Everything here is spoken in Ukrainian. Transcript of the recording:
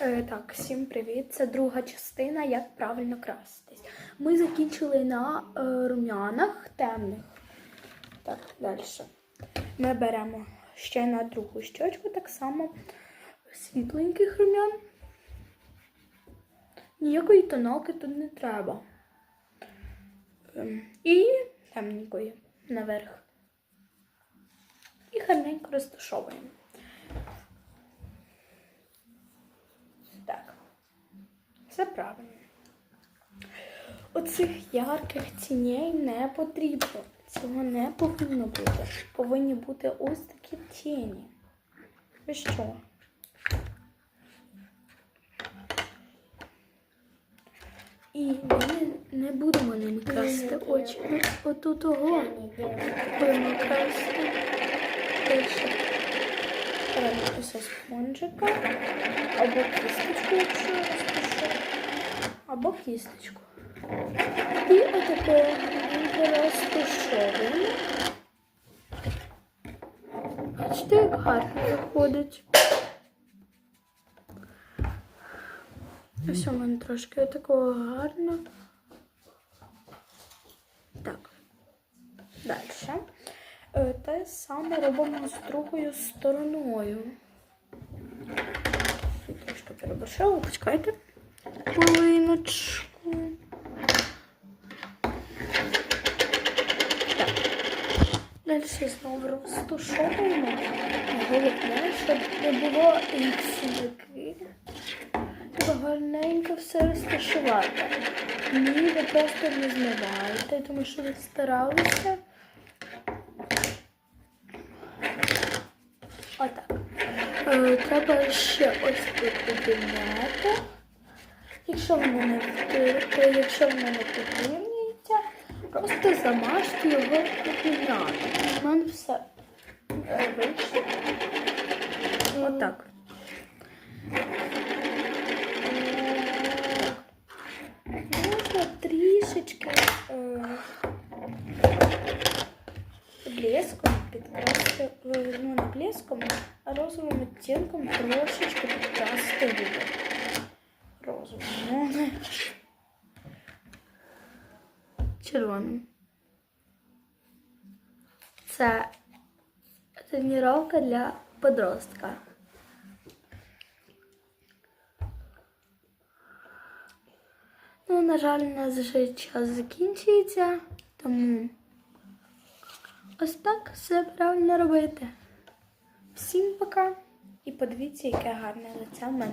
Е, так, всім привіт. Це друга частина, як правильно краситись. Ми закінчили на е, рум'янах темних. Так, далі. Ми беремо ще на другу щочку так само світленьких рум'ян. Ніякої тоналки тут не треба. Ем, І темненької наверх. І гарненько розташовуємо. Так. Все правильно. Оцих ярких тіней не потрібно. Цього не повинно бути. Повинні бути ось такі тіні. Ви що? І ми не будемо ними красити очі. Ми отут ого будемо красити. Більше. Беремо ось спонжика. Або кісточку, якщо я розпишу. Або кісточку. І отако розташовуємо. Бачите, як гарно виходить. Ось у мене трошки такого гарно. Так. Далі. Е, Те саме робимо з другою стороною. Трошки переборшила, почекайте. Хвилиночку. Так. Далі знову розташовуємо. Головне, щоб не було іксівки. Треба гарненько все розташувати. Ні, ви просто не змиваєте, тому що ви старалися. Отак. Е, треба ще ось тут підняти. Якщо воно не якщо воно не підрівнюється, просто замажте його підняти. У мене все е, вийшло. Отак. Можна трішечки е, блеском підкрасити, ну блеском, а розовим відтінком трошечки підкрасити губи. Розовим, ну червоним. Це тренування для подростка. Ну, на жаль, у нас вже час закінчується, тому ось так все правильно робити. Всім пока і подивіться, яке гарне лице в мене.